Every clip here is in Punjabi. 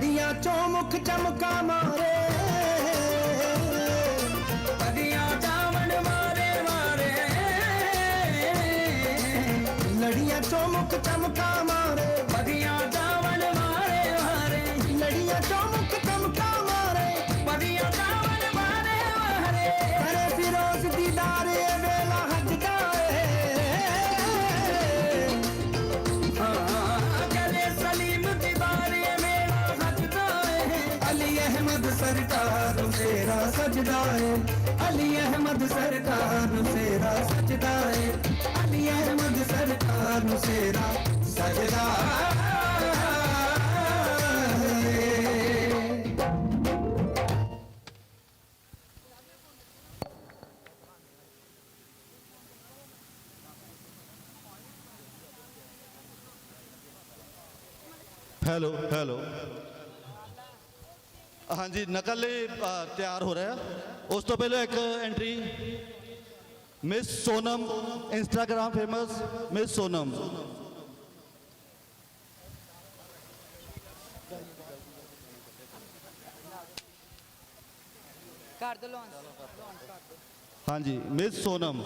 ਤੜੀਆਂ ਚੋਂ ਮੁਖ ਚਮਕਾ ਮਾਰੇ। ਤੜੀਆਂ ਚਾਵਣ ਮਾਰੇ ਮਾਰੇ। ਲੜੀਆਂ ਚੋਂ ਮੁਖ ਚਮਕਾ ਸੇਰਾ ਸਜਦਾ ਏ। ਅਲੀ ਅਹਿਮਦ ਸਰਕਾਰ ਨੂੰ ਸੇਰਾ ਸਜਦਾ ਏ। ਅਲੀ ਅਹਿਮਦ ਸਰਕਾਰ ਨੂੰ ਸੇਰਾ ਸਜਦਾ ਹੈਲੋ ਹੈਲੋ ਹਾਂਜੀ ਨਕਲ ਲਈ ਤਿਆਰ ਹੋ ਰਿਹਾ। ਉਸ ਤੋਂ ਪਹਿਲਾਂ ਇੱਕ entry miss Sonam Instagram famous miss Sonam ਕਰ ਦੋ ਲਾਂਚ ਹਾਂਜੀ ਮਿਸ ਸੋਨਮ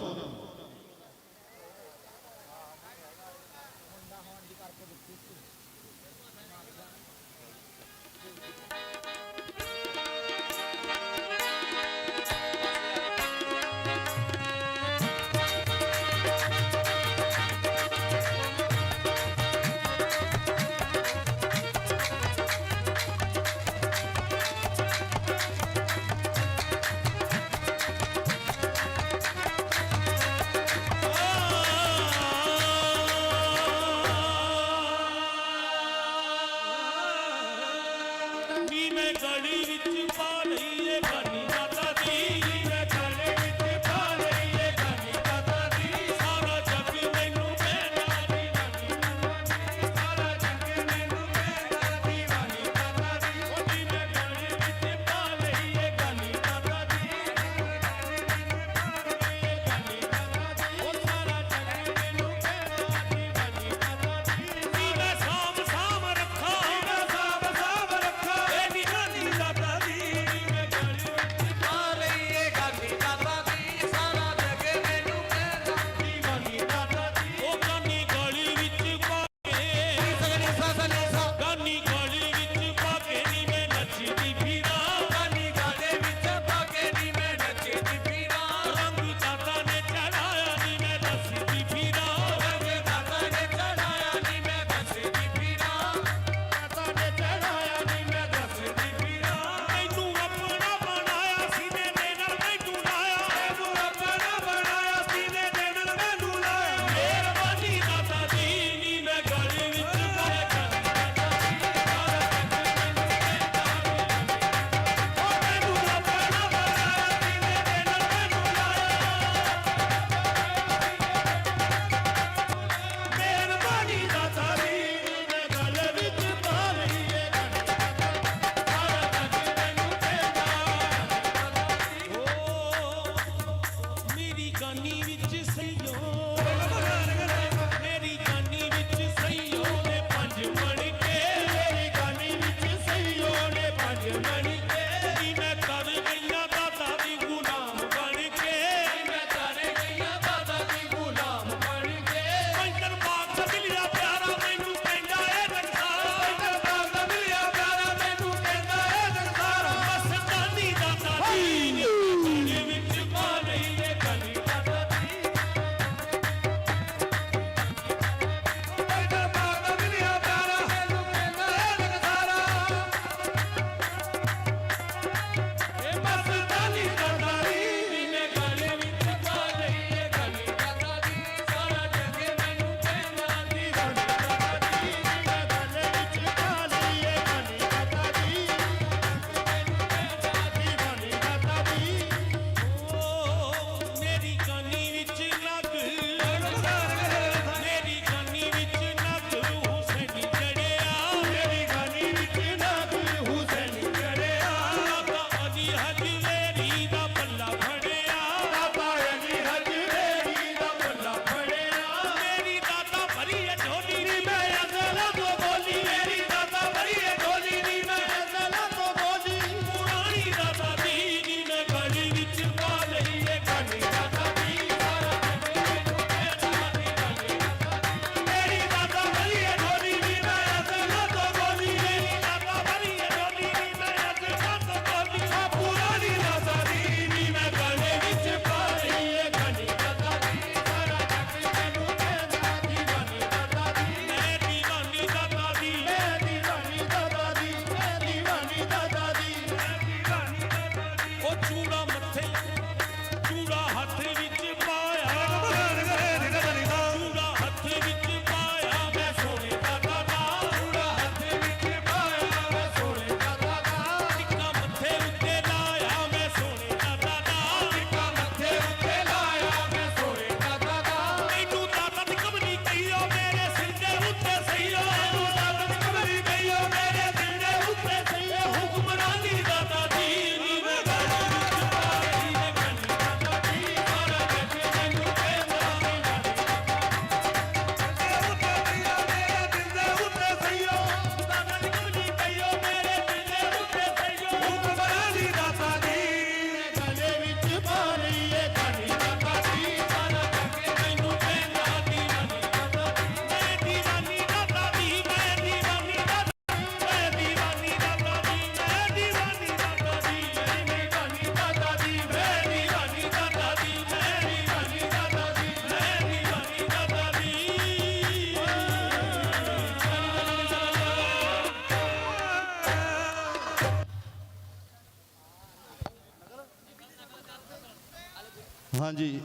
ਹਾਂਜੀ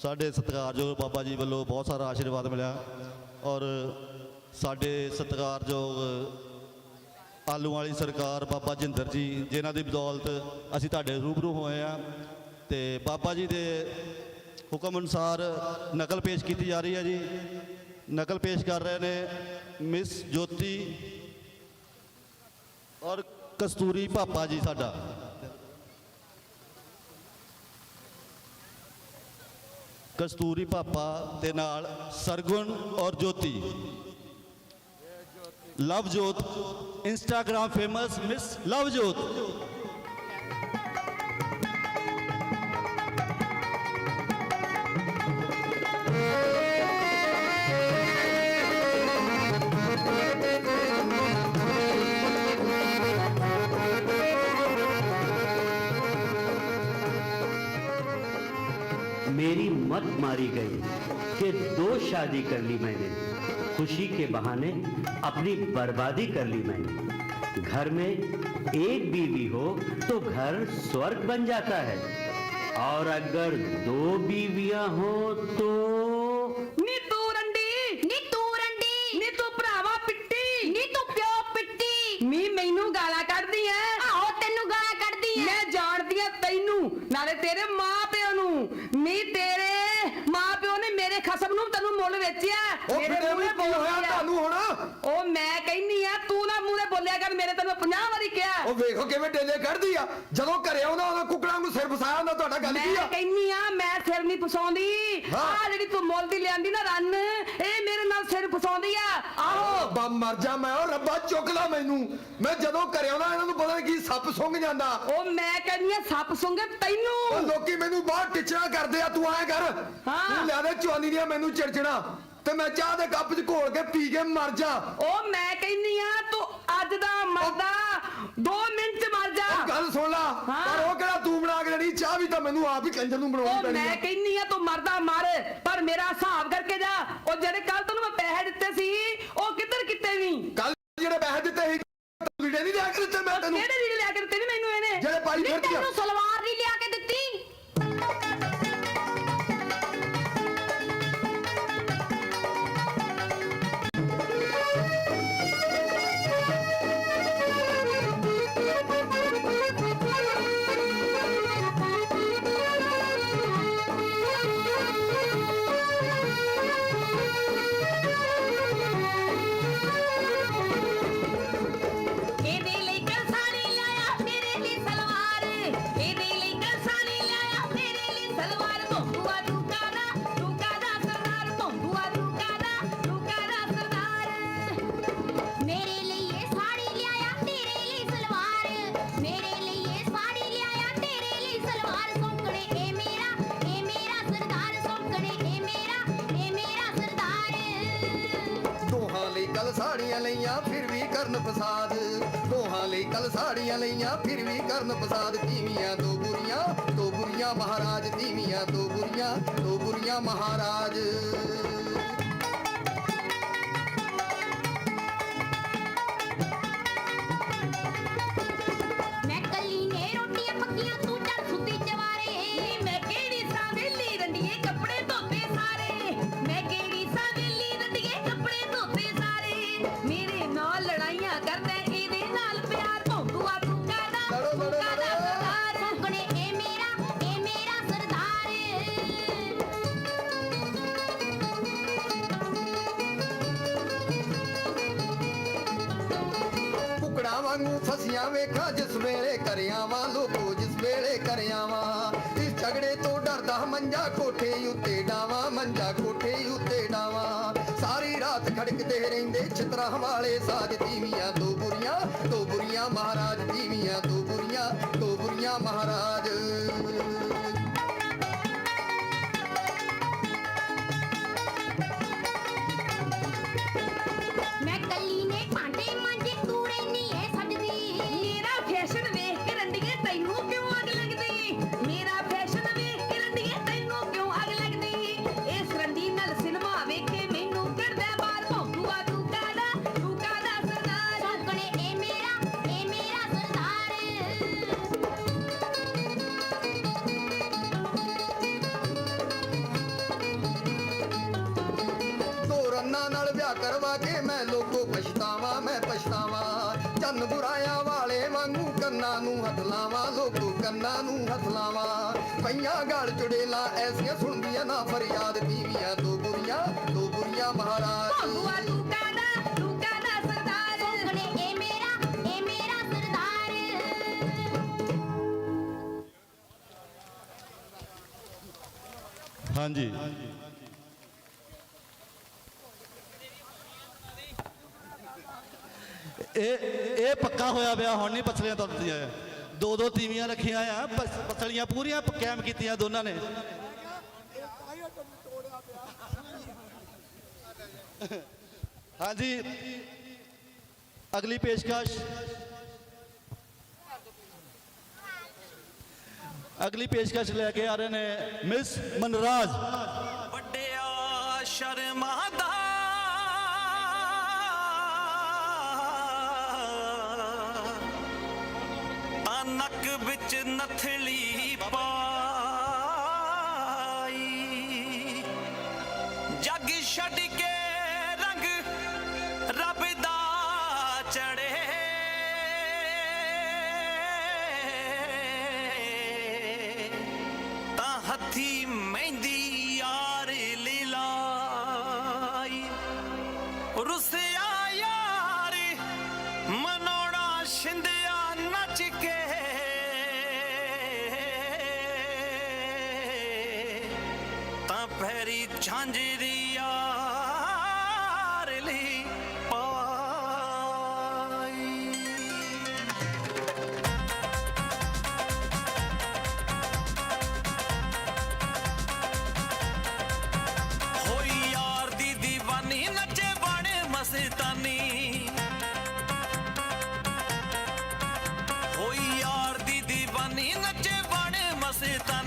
ਸਾਡੇ ਸਤਿਕਾਰਯੋਗ ਬਾਬਾ ਜੀ ਵੱਲੋਂ ਬਹੁਤ ਸਾਰਾ ਆਸ਼ੀਰਵਾਦ ਮਿਲਿਆ ਔਰ ਸਾਡੇ ਸਤਿਕਾਰਯੋਗ ਆਲੂ ਵਾਲੀ ਸਰਕਾਰ ਬਾਬਾ ਜਿੰਦਰ ਜੀ, ਜਿਨ੍ਹਾਂ ਦੀ ਬਦੌਲਤ ਅਸੀਂ ਤੁਹਾਡੇ ਰੂਬਰੂ ਹੋਏ ਆ ਤੇ ਬਾਬਾ ਜੀ ਦੇ ਹੁਕਮ ਅਨੁਸਾਰ ਨਕਲ ਪੇਸ਼ ਕੀਤੀ ਜਾ ਰਹੀ ਹੈ ਜੀ। ਨਕਲ ਪੇਸ਼ ਕਰ ਰਹੇ ਨੇ ਮਿਸ ਜੋਤੀ ਔਰ ਕਸਤੂਰੀ ਪਾਪਾ ਜੀ ਸਾਡਾ। ਕਸਤੂਰੀ ਪਾਪਾ ਦੇ ਨਾਲ ਸਰਗੁਣ ਔਰ Jyoti. Lovejot Instagram famous miss Lovejot. मारी गई कि दो शादी कर ली मैंने। खुशी के बहाने अपनी बर्बादी कर ली मैंने। घर में एक बीवी हो तो घर स्वर्ग बन जाता है। और अगर दो बीवियाँ हो तो ਮੇਰੇ ਤੈਨੂੰ 50 ਵਾਰੀ ਕਿਹਾ। ਉਹ ਵੇਖੋ ਕਿਵੇਂ ਡੇਲੇ ਕੱਢਦੀ ਆ। ਜਦੋਂ ਘਰੇ ਆਉਂਦਾ ਉਹਦਾ ਕੁਕੜਾਂ ਨੂੰ ਸਿਰ ਫਸਾਇਆ ਹੁੰਦਾ ਤੁਹਾਡਾ ਗੱਲ ਕੀ ਮੈਂ ਆ ਕਹਿੰਨੀ ਆ ਮੈਂ ਸਿਰ ਨਹੀਂ ਫਸਾਉਂਦੀ। ਹਾਂ। ਆ ਜਿਹੜੀ ਤੂੰ ਮੁੱਲ ਦੀ ਲਿਆਂਦੀ ਨਾ ਰੰਨ ਇਹ ਮੇਰੇ ਨਾਲ ਸਿਰ ਫਸਾਉਂਦੀ ਆ। ਆਹੋ ਰੱਬਾ ਮਰ ਜਾ ਮੈਂ ਉਹ ਰੱਬਾ ਚੁੱਕ ਲਾ ਮੈਨੂੰ। ਮੈਂ ਜਦੋਂ ਘਰੇ ਆਉਂਦਾ ਇਹਨਾਂ ਨੂੰ ਪਤਾ ਨਹੀਂ ਕੀ ਸੱਪ ਸੁੰਘ ਜਾਂਦਾ। ਉਹ ਮੈਂ ਕਹਿੰਨੀ ਆ ਸੱਪ ਸੁੰਗੇ ਉਹ ਤੈਨੂੰ ਲੋਕੀ ਮੈਨੂੰ ਬਾਹਰ ਟਿਚਣਾ ਕਰਦੇ ਆ ਤੂੰ ਆਇਆ ਕਰ। ਹਾਂ। ਤੂੰ ਲਿਆ ਦੇ ਚਵਾਨੀ ਦੀਆਂ ਮੈਨੂੰ ਚਿੜਚਣਾ ਤੇ ਮੈਂ ਚਾਹ ਦੇ ਕੱਪ 'ਚ ਘੋਲ ਕੇ ਪੀ ਕੇ ਮਰ ਜਾ। ਉਹ ਮੈਂ ਕਹਿੰਨੀ ਆ ਤੂੰ ਅੱਜ ਦਾ ਮਰਦਾ। 2 ਮਿੰਟ ਚ ਮਰ ਜਾ। ਉਹ ਗੱਲ ਸੁਣ ਲਾ। ਹਾਂ। ਪਰ ਉਹ ਕਿਹੜਾ ਤੂੰ ਬਣਾ ਕੇ ਦੇਣੀ? ਚਾਹ ਵੀ ਤਾਂ ਮੈਨੂੰ ਆਪ ਹੀ ਕੰਜਰ ਨੂੰ ਬਣਾਉਣੀ ਉਹ ਪੈਣੀ ਮੈਂ ਆ। ਕਹਿੰਨੀ ਆ ਤੂੰ ਮਰਦਾ ਮਰ। ਪਰ ਮੇਰਾ ਹਿਸਾਬ ਕਰਕੇ ਜਾ। ਉਹ ਜਿਹੜੇ ਕੱਲ ਤੈਨੂੰ ਮੈਂ ਪੈਸੇ ਦਿੱਤੇ ਸੀ ਉਹ ਕਿੱਧਰ ਕਿਤੇ ਨਹੀਂ ਕੱਲ ਜਿਹੜੇ ਪੈਸੇ ਦਿੱਤੇ ਸੀ ਵੀੜੇ ਨਹੀਂ ਲਿਆ ਕੇ ਦਿੱਤੇ ਮੈਂ ਤੈਨੂੰ? ਕਿਹੜੇ ਰੀੜ ਲਿਆ ਕੇ ਦਿੱਤੇ ਨੀ ਮੈਨੂੰ ਇਹਨੇ? ਜਿਹੜੇ ਪਾਈ ਫਿਰਦੀ ਆ। ਤੈਨੂੰ ਸਲਵਾਰ ਨਹੀਂ ਲਿਆ ਕੇ ਦਿੱਤੀ। ਦੋਹਾਂ ਸਾੜੀਆਂ ਲਈਆਂ, ਫਿਰ ਵੀ ਕਰਨ ਫਸਾਦ ਤੀਵੀਆਂ, ਦੋ ਬੁਰੀਆਂ ਦੋ ਬੁਰੀਆਂ ਮਹਾਰਾਜ ਤੀਵੀਆਂ, ਦੋ ਬੁਰੀਆਂ ਦੋ ਬੁਰੀਆਂ ਮਹਾਰਾਜ। ਵਾਂਗੂ ਫਸੀਆਂ ਵੇਖਾਂ, ਜਿਸ ਵੇਲੇ ਕਰਿਆਵਾਂ ਲੋਕੋ ਜਿਸ ਵੇਲੇ ਕਰਿਆਵਾਂ ਇਸ ਝਗੜੇ ਤੋਂ ਡਰਦਾ ਮੰਜਾ ਕੋਠੇ ਉੱਤੇ ਡਾਵਾਂ, ਮੰਜਾ ਕੋਠੇ ਉੱਤੇ ਡਾਵਾਂ। ਸਾਰੀ ਰਾਤ ਖੜਕਦੇ ਰਹਿੰਦੇ ਚਿਤਰਾਂ ਵਾਲੇ ਸਾਜ ਤੀਵੀਆਂ, ਦੋ ਬੁਰੀਆਂ ਦੋ ਬੁਰੀਆਂ ਮਹਾਰਾਜ ਤੀਵੀਆਂ, ਦੋ ਬੁਰੀਆਂ ਦੋ ਬੁਰੀਆਂ ਮਹਾਰਾਜ। ਨੂੰ ਹੱਥ ਲਾਵਾਂ ਲੋਕੋ ਕੰਨਾਂ ਨੂੰ ਹੱਥ ਲਾਵਾਂ। ਪਈਆਂ ਗਾਲ ਚੁੜੇਲਾ ਐਸੀਆਂ ਸੁਣਦੀਆਂ ਨਾ ਫਰਿਆਦ ਬੀਵੀਆਂ ਦੋ ਬੁਰੀਆਂ ਦੋ ਬੁਰੀਆਂ ਮਹਾਰਾਜ। ਭੰਗੂਆ ਤੂੰ ਕਾਦਾ ਤੂੰ ਕਾਦਾ ਸਰਦਾਰ। ਸੋਹਣੇ ਇਹ ਮੇਰਾ ਇਹ ਮੇਰਾ ਸਰਦਾਰ। ਹਾਂਜੀ। ਇਹ ਇਹ ਪੱਕਾ ਹੋਇਆ ਪਿਆ ਹੁਣ ਨਹੀਂ ਪਸਲੀਆਂ ਤੁਰਦੀਆਂ ਦੋ ਦੋ ਤੀਵੀਆਂ ਰੱਖੀਆਂ ਆ ਪਸਲੀਆਂ ਪੂਰੀਆਂ ਕਾਇਮ ਕੀਤੀਆਂ ਦੋਨਾਂ ਨੇ। ਹਾਂਜੀ, ਅਗਲੀ ਪੇਸ਼ਕਸ਼। ਅਗਲੀ ਪੇਸ਼ਕਸ਼ ਲੈ ਕੇ ਆ ਰਹੇ ਨੇ ਮਿਸ ਮਨਰਾਜ। ਵੱਡਿਆ ਸ਼ਰਮਾਦਾ ਨੱਕ ਵਿੱਚ ਨਥਲੀ ਪਾਈ। ਜੱਗ ਛੱਡ ਬਾਣੇ ਮਸਤਾਨੀ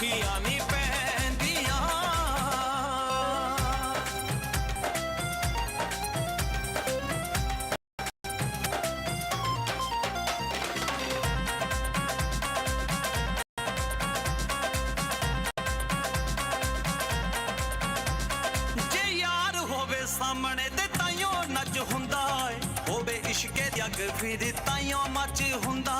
ਸੋਖੀਆਂ ਨਹੀਂ ਪੈਂਦੀਆਂ। ਜੇ ਯਾਰ ਹੋਵੇ ਸਾਹਮਣੇ ਤੇ ਤਾਈਓ ਨੱਚ ਹੁੰਦਾ ਏ। ਹੋਵੇ ਇਸ਼ਕੇ ਦੀ ਅੱਗ ਫਿਰ ਤਾਈਓ ਮੱਚ ਹੁੰਦਾ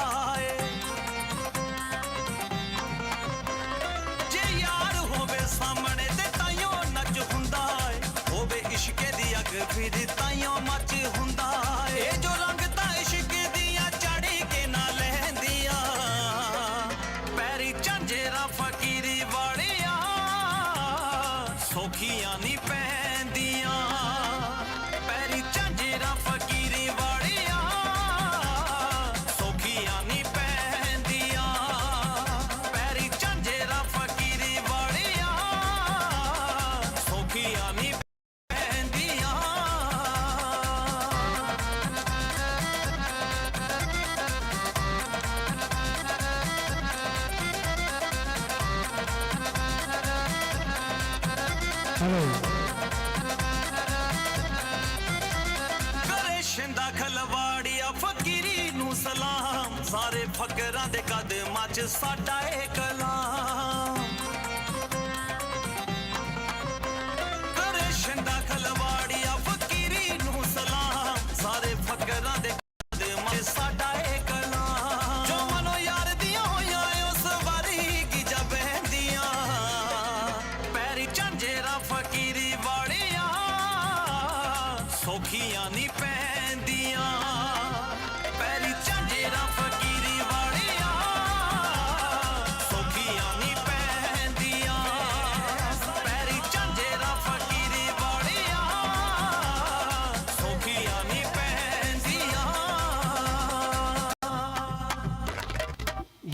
ਸਾਡਾ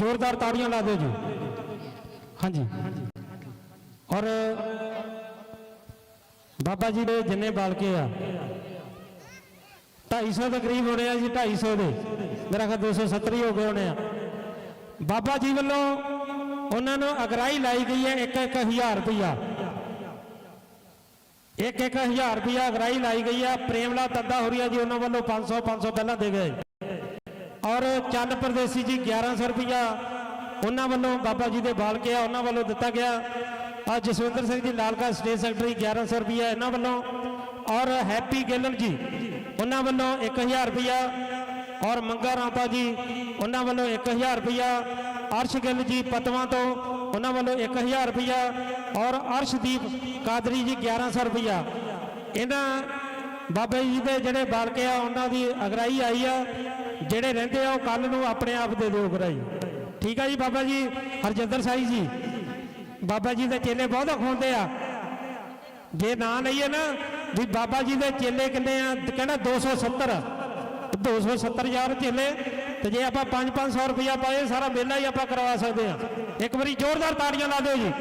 ਜ਼ੋਰਦਾਰ ਤਾੜੀਆਂ ਲਾ ਦਿਓ ਜੀ। ਹਾਂਜੀ। ਔਰ ਬਾਬਾ ਜੀ ਦੇ ਜਿੰਨੇ ਬਾਲਕੇ ਆ 250 ਦੇ ਕਰੀਬ ਹੋਣੇ ਆ ਜੀ 250 ਦੇ। ਮੇਰਾ ਖਿਆਲ 270 ਹੀ ਹੋ ਗਏ ਹੋਣੇ ਆ। ਬਾਬਾ ਜੀ ਵੱਲੋਂ ਉਹਨਾਂ ਨੂੰ ਅਗਰਾਈ ਲਾਈ ਗਈ ਹੈ 1-1000 ਰੁਪਇਆ ਇੱਕ ਇੱਕ ਹਜ਼ਾਰ ਰੁਪਇਆ ਅਗਰਾਈ ਲਾਈ ਗਈ ਆ। ਪ੍ਰੇਮਲਾ ਤੰਦਾ ਹੋਰੀਆ ਜੀ ਉਹਨਾਂ ਵੱਲੋਂ 500 500 ਪਹਿਲਾਂ ਦੇ ਗਏ। ਔਰ ਚੰਦ ਪਰਦੇਸੀ ਜੀ 1100 ਰੁਪਇਆ ਉਹਨਾਂ ਵੱਲੋਂ ਬਾਬਾ ਜੀ ਦੇ ਬਾਲਕੇ ਆ ਉਹਨਾਂ ਵੱਲੋਂ ਦਿੱਤਾ ਗਿਆ। ਆ ਜਸਵਿੰਦਰ ਸਿੰਘ ਜੀ ਲਾਲਕਾ ਸਟੇਟ ਸੈਕਟਰੀ 1100 ਰੁਪਇਆ ਇਹਨਾਂ ਵੱਲੋਂ। ਔਰ ਹੈਪੀ ਗਿੱਲ ਜੀ ਉਹਨਾਂ ਵੱਲੋਂ 1000 ਰੁਪਇਆ ਔਰ ਮੰਗਾ ਰਾਂਪਾ ਜੀ ਉਹਨਾਂ ਵੱਲੋਂ 1000 ਰੁਪਇਆ ਅਰਸ਼ ਗਿੱਲ ਜੀ ਪਤਵਾਂ ਤੋਂ ਉਹਨਾਂ ਵੱਲੋਂ 1000 ਰੁਪਇਆ ਔਰ ਅਰਸ਼ਦੀਪ ਕਾਦਰੀ ਜੀ 1100 ਰੁਪਇਆ ਇਹਨਾਂ ਬਾਬਾ ਜੀ ਦੇ ਜਿਹੜੇ ਬਾਲਕੇ ਆ, ਉਹਨਾਂ ਦੀ ਅਗਰਾਈ ਆਈ ਆ। ਜਿਹੜੇ ਰਹਿੰਦੇ ਆ, ਉਹ ਕੱਲ ਨੂੰ ਆਪਣੇ ਆਪ ਦੇ ਦਿਓ ਅਗਰਾਈ। ਠੀਕ ਆ ਜੀ ਬਾਬਾ ਜੀ? ਹਰਜਿੰਦਰ ਸਾਈ ਜੀ। ਬਾਬਾ ਜੀ ਦੇ ਚੇਲੇ ਬਹੁਤ ਅਖਾਉਂਦੇ ਆ। ਜੇ ਨਾਂ ਲਈਏ ਨਾ, ਵੀ ਬਾਬਾ ਜੀ ਦੇ ਚੇਲੇ ਕਿੰਨੇ ਆ? ਤੇ ਕਹਿੰਦਾ 270 270 ਹਜ਼ਾਰ ਚੇਲੇ। ਤੇ ਜੇ ਆਪਾਂ 5-500 ਰੁਪਇਆ ਪਾਏ, ਸਾਰਾ ਮੇਲਾ ਹੀ ਆਪਾਂ ਕਰਵਾ ਸਕਦੇ ਆ। ਇੱਕ ਵਾਰੀ ਜ਼ੋਰਦਾਰ ਤਾੜੀਆਂ ਲਾ ਦਿਓ ਜੀ।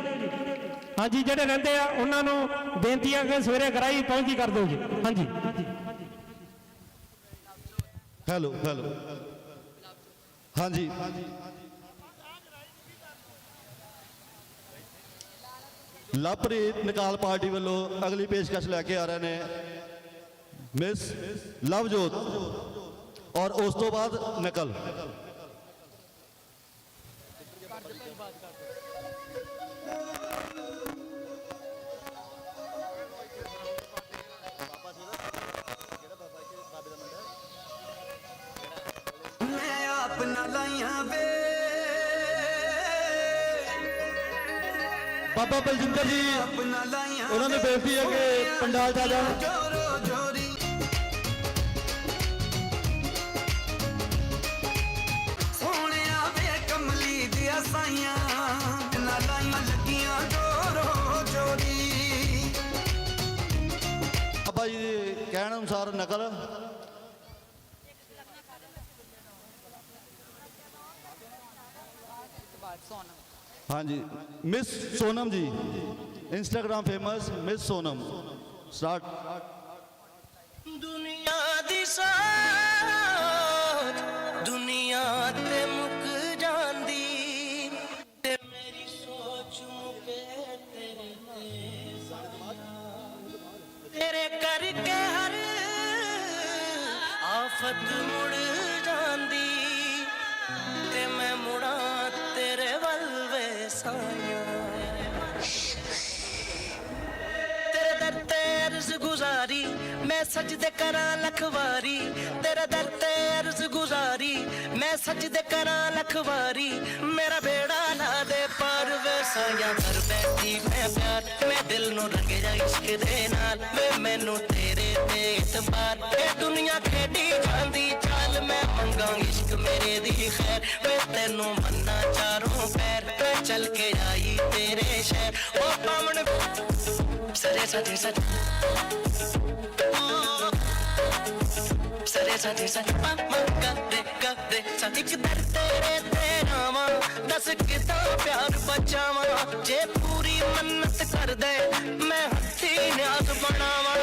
ਹਾਂਜੀ, ਜਿਹੜੇ ਰਹਿੰਦੇ ਆ, ਉਹਨਾਂ ਨੂੰ ਬੇਨਤੀ ਆ ਕਿ ਸਵੇਰੇ ਗਰਾਈ ਪਹੁੰਚੀ ਕਰ ਦਿਓ ਜੀ। ਹਾਂਜੀ। Hello hello. ਹਾਂਜੀ। ਲਵਪ੍ਰੀਤ ਨਿਕਾਲ ਪਾਰਟੀ ਵੱਲੋਂ ਅਗਲੀ ਪੇਸ਼ਕਸ਼ ਲੈ ਕੇ ਆ ਰਹੇ ਨੇ ਮਿਸ ਲਵਜੋਤ ਔਰ ਉਸ ਤੋਂ ਬਾਅਦ ਨਕਲ। ਬਾਬਾ ਬਲਜਿੰਦਰ ਜੀ ਉਹਨਾਂ ਨੇ ਬੇਨਤੀ ਹੈ ਕਿ ਪੰਡਾਲ ਆ ਜਾਣ। ਬਾਬਾ ਜੀ ਦੇ ਕਹਿਣ ਅਨੁਸਾਰ ਨਕਲ ਹਾਂਜੀ miss Sonam ji Instagram famous miss Sonam start ਦੁਨੀਆ ਦੀ ਸਾਥ, ਦੁਨੀਆ ਤੇ ਮੁੱਕ ਜਾਂਦੀ। ਤੇ ਮੇਰੀ ਸੋਚ ਮੁਕੇ ਤੇਰੇ ਤੇ ਤੇਰੇ ਕਰਕੇ ਹਰ ਆਫਤ ਮੁੜ ਮੈਂ ਸਜਦੇ ਕਰਾਂ ਲੱਖ ਤੇਰੇ ਦਰ ਤੇ ਅਰਜ਼ ਗੁਜ਼ਾਰੀ। ਮੈਂ ਸਜਦੇ ਕਰਾਂ ਲੱਖ ਮੇਰਾ ਬੇੜਾ ਲਾ ਦੇ ਪਰ। ਵੇ ਸਾਇਆ ਕਰ ਬੈਠੀ ਮੈਂ ਪਿਆਰ, ਮੈਂ ਦਿਲ ਨੂੰ ਰੰਗਿਆ ਇਸ਼ਕ ਦੇ ਨਾਲ। ਵੇ ਮੈਨੂੰ ਤੇਰੇ ਤੇ ਇਤਬਾਰ, ਇਹ ਦੁਨੀਆ ਖੇਡੀ ਜਾਂਦੀ ਚੱਲ। ਮੈਂ ਮੰਗਾਂ ਇਸ਼ਕ ਮੇਰੇ ਦੀ ਖੈਰ, ਵੇ ਤੈਨੂੰ ਮੰਨਾ ਚਾਰੋਂ ਪੈਰ। ਵੇ ਚੱਲ ਕੇ ਆਈ ਤੇਰੇ ਸ਼ਹਿਰ, ਉਹ ਪਾਵਨ ਸਰੇ ਸਦੇ ਸਦੇ ਸਰੇ ਸਦੇ ਸਦੇ ਮਾਮਾ ਕਰਦੇ ਕਰਦੇ ਸਾ ਇੱਕ ਦਰ ਤੇਰੇ ਤੇ ਰਾਵਾਂ ਦੱਸ ਕਿਦਾਂ ਪਿਆਰ ਬਚਾਵਾਂ। ਜੇ ਪੂਰੀ ਮੰਨਤ ਕਰਦੇ, ਮੈਂ ਹੱਥੀ ਨਿਆਜ਼ ਬਣਾਵਾਂ।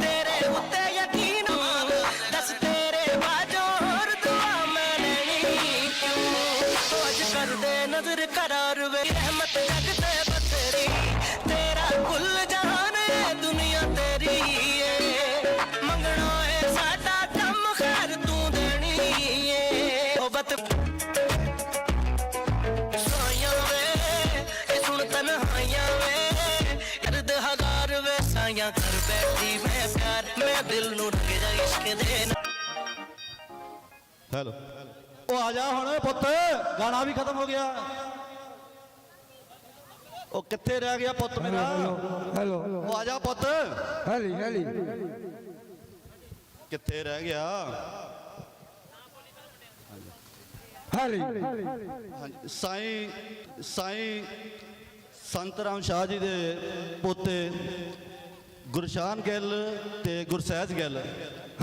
ਤੇਰੇ ਉੱਤੇ ਯਕੀਨ ਮੰਗ ਦੱਸ ਤੇਰੇ ਬਾਝੋਂ ਹੋਰ ਦੁਆ ਮੈਂ ਲੈਣੀ। ਕਿਉਂ ਤੂੰ ਕਰਦੇ ਨਜ਼ਰ ਕਰਾਰ ਵੇ, ਰਹਿਮਤ ਜਗ ਤੇ ਹੈਲੋ ਉਹ ਆ ਜਾ ਹੁਣ ਪੁੱਤ ਗਾਣਾ ਵੀ ਖਤਮ ਹੋ ਗਿਆ। ਉਹ ਕਿੱਥੇ ਰਹਿ ਗਿਆ ਪੁੱਤ ਮੇਰਾ? ਹੈਲੋ ਉਹ ਆ ਜਾ ਪੁੱਤ। ਹੈਲੀ ਹੈਲੀ ਕਿੱਥੇ ਰਹਿ ਗਿਆ? ਹੈਲੀ ਹਾਂਜੀ ਸਾਈਂ ਸਾਈਂ ਸੰਤ ਰਾਮ ਸ਼ਾਹ ਜੀ ਦੇ ਪੋਤੇ ਗੁਰਸ਼ਾਨ ਗਿੱਲ ਤੇ ਗੁਰਸਹਿਜ ਗਿੱਲ।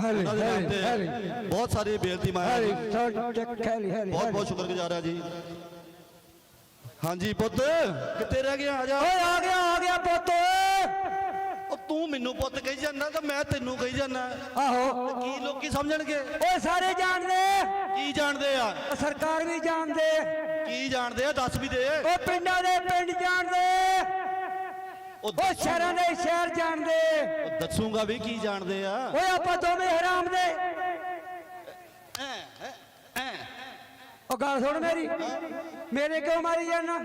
ਹੈਲੀ ਉਹਨਾਂ ਦੇ ਨਾਮ ਤੇ ਹੈਲੀ ਬਹੁਤ ਸਾਰੀ ਬੇਨਤੀ ਮਾਇਆ ਜੀ ਬਹੁਤ ਬਹੁਤ ਸ਼ੁਕਰਗੁਜ਼ਾਰ ਹਾਂ ਜੀ। ਹਾਂਜੀ ਪੁੱਤ ਕਿੱਥੇ ਰਹਿ ਗਿਆ? ਆ ਜਾ। ਓਏ ਆ ਗਿਆ ਆ ਗਿਆ ਪੁੱਤ। ਉਹ ਤੂੰ ਮੈਨੂੰ ਪੁੱਤ ਕਹੀ ਜਾਂਦਾ ਤਾਂ ਮੈਂ ਤੈਨੂੰ ਕਹੀ ਜਾਂਦਾ। ਆਹੋ। ਕੀ ਲੋਕੀ ਸਮਝਣਗੇ? ਓਏ ਸਾਰੇ ਜਾਣਦੇ। ਕੀ ਜਾਣਦੇ ਆ? ਸਰਕਾਰ ਵੀ ਜਾਣਦੇ। ਕੀ ਜਾਣਦੇ ਆ? ਦੱਸ ਵੀ ਦੇ। ਓ ਪਿੰਡਾਂ ਦੇ ਪਿੰਡ ਜਾਣਦੇ। ਉਹ ਸ਼ਹਿਰਾਂ ਦੇ ਸ਼ਹਿਰ ਜਾਣਦੇ। ਉਹ ਦੱਸੂਗਾ ਵੀ ਕੀ ਜਾਣਦੇ ਆ। ਓਏ ਆਪਾਂ ਦੋਵੇਂ ਹਰਾਮ ਦੇ। ਓ ਗੱਲ ਸੁਣ ਮੇਰੀ। ਮੇਰੇ ਕਿਉਂ ਮਾਰੀ ਜਾਣਾ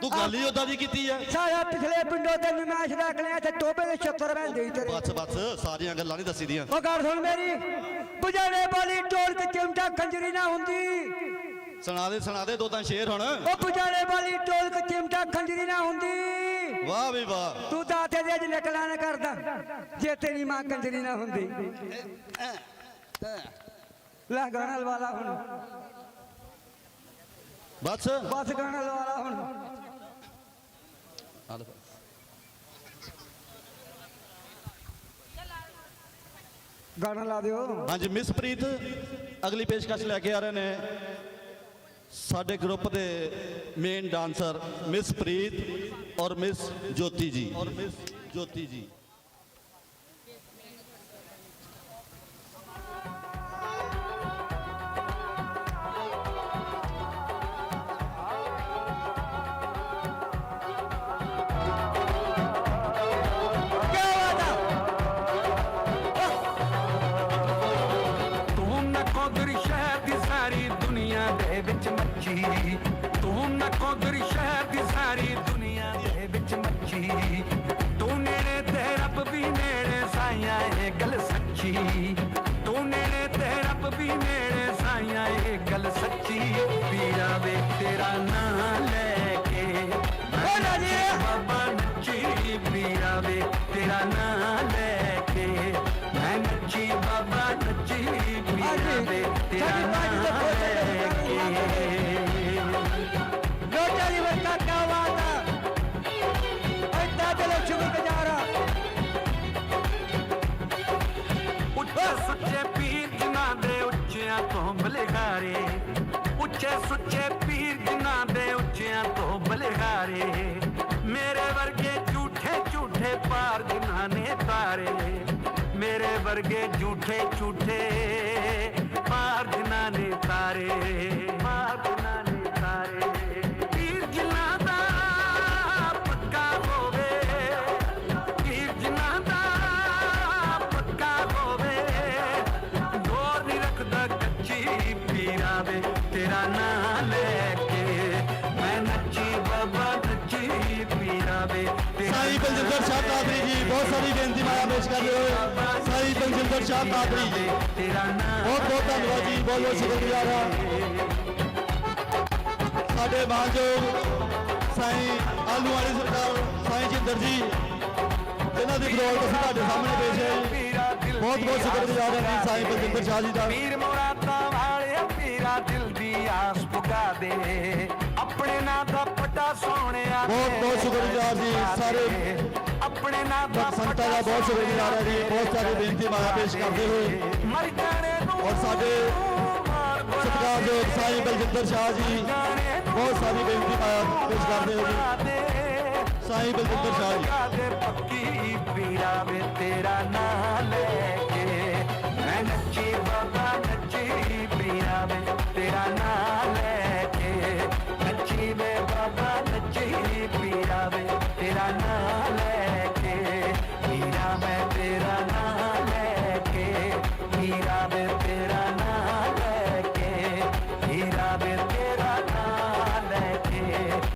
ਤੂੰ ਗੱਲ ਹੀ ਉਦਾਂ ਦੀ ਕੀਤੀ ਆ। ਸਾਰਾ ਪਿਛਲੇ ਪਿੰਡੋਂ ਤੇ ਨਮਾਸ਼ ਰੱਖ ਲਿਆ ਤੇ ਟੋਬੇ ਦੇ 76 ਬੈਲ ਦੇ ਤੇਰੇ। ਬਸ ਬਸ ਸਾਰੀਆਂ ਗੱਲਾਂ ਨਹੀਂ ਦੱਸੀ ਦੀਆਂ। ਓ ਗੱਲ ਸੁਣ ਮੇਰੀ। ਪੁਜਾੜੇ ਵਾਲੀ ਟੋਲ ਤੇ ਚਿਮਟਾ ਖੰਜਰੀ ਨਾ ਹੁੰਦੀ। ਸੁਣਾ ਦੇ ਸੁਣਾ ਦੇ ਦੋ ਤਾਂ ਸ਼ੇਰ ਹੁਣ। ਓ ਪੁਜਾੜੇ ਵਾਲੀ ਟੋਲ ਤੇ ਚਿਮਟਾ ਖੰਜਰੀ ਨਾ ਹੁੰਦੀ। ਵਾਹ ਵੀ ਵਾਹ। ਤੂੰ ਤਾਂ ਦੇ ਅੱਜ ਨਿਕਲਾ ਨਾ ਕਰਦਾ ਜੇ ਤੇਰੀ ਮਾਂ ਕੰਜਰੀ ਨਾ ਹੁੰਦੀ। ਲੈ ਗਾਣਾ ਲਵਾਲਾ ਹੁਣ। ਬਸ। ਬਸ ਗਾਣਾ ਲਵਾਲਾ ਹੁਣ। ਗਾਣਾ ਲਾ ਦਿਓ। ਹਾਂਜੀ ਮਿਸ ਪ੍ਰੀਤ ਅਗਲੀ ਪੇਸ਼ਕਸ਼ ਲੈ ਕੇ ਆ ਰਹੇ ਨੇ। ਸਾਡੇ ਗਰੁੱਪ ਦੇ ਮੇਨ ਡਾਂਸਰ ਮਿਸ ਪ੍ਰੀਤ ਔਰ ਮਿਸ ਜੋਤੀ ਜੀ ਔਰ ਮਿਸ ਜੋਤੀ ਜੀ ਮੱਛੀ ਤੂੰ ਨਕੋਦਰ ਸ਼ਹਿਰ ਦੀ ਸਾਰੀ ਦੁਨੀਆ ਦੇ ਵਿੱਚ ਮੱਛੀ ਤੂੰ ਨੇੜੇ ਤੇ ਰੱਬ ਵੀ ਨੇੜੇ ਸਾਈਆਂ ਇਹ ਗੱਲ ਸੱਚੀ ਤੂੰ ਨੇੜੇ ਤੇ ਰੱਬ ਵੀ ਨੇੜੇ ਸਾਈਆਂ ਇਹ ਗੱਲ ਸੱਚੀ ਪੀਰਾ ਵੇ ਤੇਰਾ ਨਾਂ ਲੈ ਕੇ ਓ ਰਾਜੇ ਬਾਬਾ ਨੱਚੀ ਪੀਰਾ ਵੇ ਤੇਰਾ ਨਾਂ ਲੈ ਕੇ ਮੈਂ ਨੱਚੀ ਬਾਬਾ ਨੱਚੀ ਪੀਰਾ ਵੇ ਤੇਰਾ ਸਾਡੀ ਬਾਜੀ ਦੇ ਨਾਂ ਬਲਿਹਾਰੇ, ਉੱਚੇ ਸੁੱਚੇ ਪੀਰ ਜਿਨ੍ਹਾਂ ਦੇ ਉੱਚਿਆਂ ਤੋਂ ਬਲਿਹਾਰੇ, ਮੇਰੇ ਵਰਗੇ ਝੂਠੇ ਝੂਠੇ ਪਾਰ ਜਿਨ੍ਹਾਂ ਨੇ ਤਾਰੇ, ਮੇਰੇ ਵਰਗੇ ਝੂਠੇ ਝੂਠੇ ਪਾਰ ਜਿਨ੍ਹਾਂ ਨੇ ਤਾਰੇ। ਮਾਇਆ ਪੇਸ਼ ਕਰਦੇ ਹੋਏ ਸਾਈਂ ਬਲਜਿੰਦਰ ਸ਼ਾਹ ਕਾਦਰੀ ਬਹੁਤ ਬਹੁਤ ਧੰਨਵਾਦ ਜੀ ਬਹੁਤ ਬਹੁਤ ਸ਼ੁਕਰਗੁਜ਼ਾਰ ਹਾਂ। ਸਾਡੇ ਮਾਨਯੋਗ ਸਾਈਂ ਆਲੂ ਵਾਲੀ ਸਰਕਾਰ ਸਾਈਂ ਜਿੰਦਰ ਜੀ ਇਹਨਾਂ ਦੀ ਬਦੌਲਤ ਅਸੀਂ ਤੁਹਾਡੇ ਸਾਹਮਣੇ ਪੇਸ਼ ਹੈ ਬਹੁਤ ਬਹੁਤ ਸ਼ੁਕਰਗੁਜ਼ਾਰ ਹਾਂ ਜੀ ਸਾਈਂ ਬਲਜਿੰਦਰ ਸ਼ਾਹ ਜੀ ਦਾ। ਪੀਰ ਮੁਰਾਦਾਂ ਵਾਲੇ ਪੀਰਾ ਦਿਲ ਦੀ ਆਸ ਪੁਗਾ ਦੇ। ਆਪਣੇ ਨਾਂ ਦਾ ਪਟਾ ਸੋਹਣਿਆ ਬਹੁਤ ਬਹੁਤ ਸ਼ੁਕਰਗੁਜ਼ਾਰ ਜੀ ਸਾਰੇ ਆਪਣੇ ਨਾਂ ਦਾ ਸੰਤਾਂ ਦਾ ਬਹੁਤ ਸ਼ੁਕਰਗੁਜ਼ਾਰ ਹੈ ਜੀ ਬਹੁਤ ਸਾਰੀ ਬੇਨਤੀ ਮਾਇਆ ਪੇਸ਼ ਕਰਦੇ ਹੋਏ। ਮਰ ਜਾਣੇ ਨੂੰ ਔਰ ਸਾਡੇ ਬਣਾ ਸਤਿਕਾਰਯੋਗ ਸਾਈਂ ਬਲਜਿੰਦਰ ਸ਼ਾਹ ਜੀ ਬਹੁਤ ਸਾਰੀ ਬੇਨਤੀ ਮਾਇਆ ਪੇਸ਼ ਕਰਦੇ ਹੋਏ ਜੀ। ਦੇ ਸਾਈਂ ਬਲਜਿੰਦਰ ਸ਼ਾਹ ਜੀ। ਪੱਕੀ ਪੀਰਾ ਵੇ ਤੇਰਾ ਨਾਂ ਲੈ।